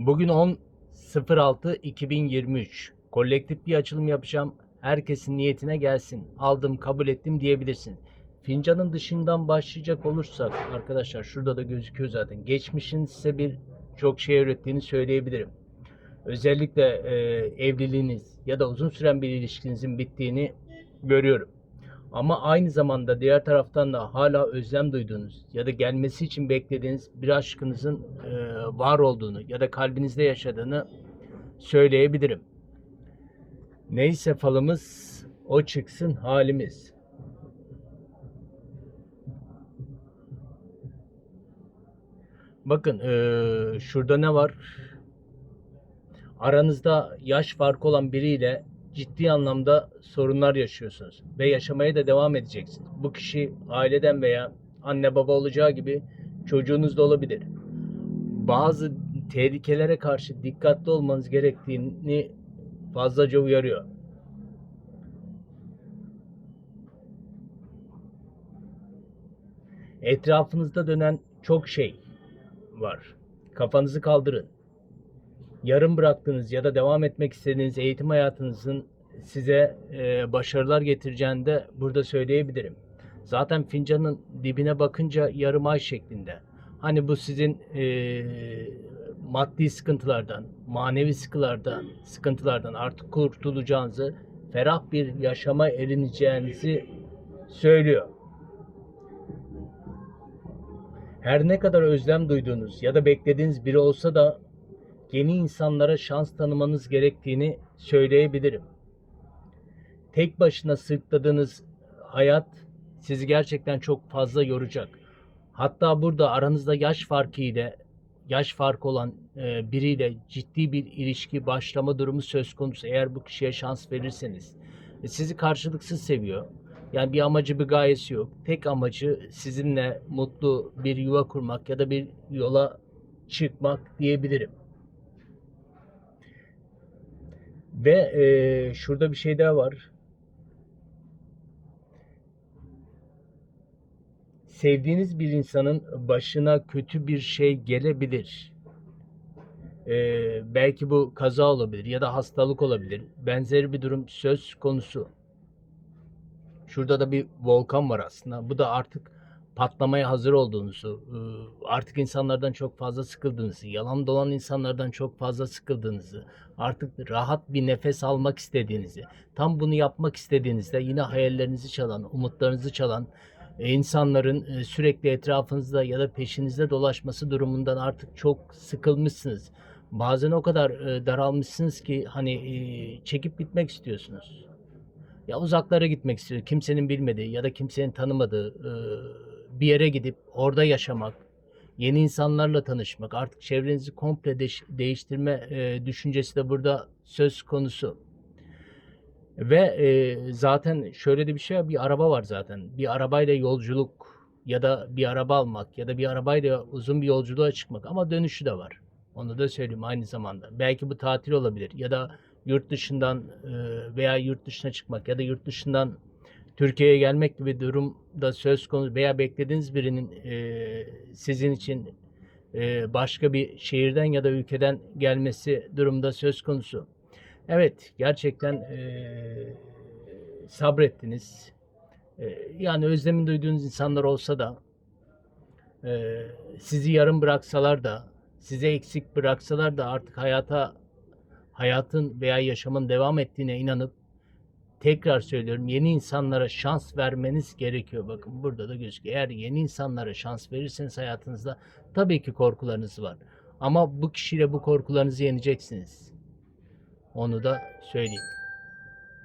Bugün 10.06.2023. Kolektif bir açılım yapacağım. Herkesin niyetine gelsin. Aldım, kabul ettim diyebilirsin. Fincanın dışından başlayacak olursak arkadaşlar şurada da gözüküyor zaten. Geçmişin size bir çok şey öğrettiğini söyleyebilirim. Özellikle e, evliliğiniz ya da uzun süren bir ilişkinizin bittiğini görüyorum. Ama aynı zamanda diğer taraftan da hala özlem duyduğunuz ya da gelmesi için beklediğiniz bir aşkınızın e, var olduğunu ya da kalbinizde yaşadığını söyleyebilirim. Neyse falımız o çıksın halimiz. Bakın e, şurada ne var? Aranızda yaş farkı olan biriyle ciddi anlamda sorunlar yaşıyorsunuz ve yaşamaya da devam edeceksiniz. Bu kişi aileden veya anne baba olacağı gibi çocuğunuz da olabilir. Bazı tehlikelere karşı dikkatli olmanız gerektiğini fazlaca uyarıyor. Etrafınızda dönen çok şey var. Kafanızı kaldırın yarım bıraktığınız ya da devam etmek istediğiniz eğitim hayatınızın size e, başarılar getireceğini de burada söyleyebilirim. Zaten fincanın dibine bakınca yarım ay şeklinde. Hani bu sizin e, maddi sıkıntılardan, manevi sıkıntılardan, sıkıntılardan artık kurtulacağınızı, ferah bir yaşama erineceğinizi söylüyor. Her ne kadar özlem duyduğunuz ya da beklediğiniz biri olsa da yeni insanlara şans tanımanız gerektiğini söyleyebilirim. Tek başına sırtladığınız hayat sizi gerçekten çok fazla yoracak. Hatta burada aranızda yaş farkı ile yaş farkı olan e, biriyle ciddi bir ilişki başlama durumu söz konusu eğer bu kişiye şans verirseniz. E, Sizi karşılıksız seviyor. Yani bir amacı bir gayesi yok. Tek amacı sizinle mutlu bir yuva kurmak ya da bir yola çıkmak diyebilirim. Ve e, şurada bir şey daha var. Sevdiğiniz bir insanın başına kötü bir şey gelebilir. E, belki bu kaza olabilir ya da hastalık olabilir. Benzeri bir durum söz konusu. Şurada da bir volkan var aslında. Bu da artık patlamaya hazır olduğunuzu, e, artık insanlardan çok fazla sıkıldığınızı, yalan dolan insanlardan çok fazla sıkıldığınızı, artık rahat bir nefes almak istediğinizi, tam bunu yapmak istediğinizde yine hayallerinizi çalan, umutlarınızı çalan e, insanların e, sürekli etrafınızda ya da peşinizde dolaşması durumundan artık çok sıkılmışsınız. Bazen o kadar daralmışsınız ki hani çekip gitmek istiyorsunuz. Ya uzaklara gitmek istiyor. Kimsenin bilmediği ya da kimsenin tanımadığı bir yere gidip orada yaşamak, yeni insanlarla tanışmak, artık çevrenizi komple değiş- değiştirme e, düşüncesi de burada söz konusu. Ve e, zaten şöyle de bir şey bir araba var zaten. Bir arabayla yolculuk ya da bir araba almak ya da bir arabayla uzun bir yolculuğa çıkmak ama dönüşü de var. Onu da söyleyeyim aynı zamanda. Belki bu tatil olabilir ya da yurt dışından e, veya yurt dışına çıkmak ya da yurt dışından Türkiye'ye gelmek gibi durum da söz konusu veya beklediğiniz birinin e, sizin için e, başka bir şehirden ya da ülkeden gelmesi durumda söz konusu. Evet, gerçekten e, sabrettiniz. E, yani özlemin duyduğunuz insanlar olsa da e, sizi yarım bıraksalar da size eksik bıraksalar da artık hayata hayatın veya yaşamın devam ettiğine inanıp tekrar söylüyorum yeni insanlara şans vermeniz gerekiyor. Bakın burada da gözüküyor. Eğer yeni insanlara şans verirseniz hayatınızda tabii ki korkularınız var. Ama bu kişiyle bu korkularınızı yeneceksiniz. Onu da söyleyeyim.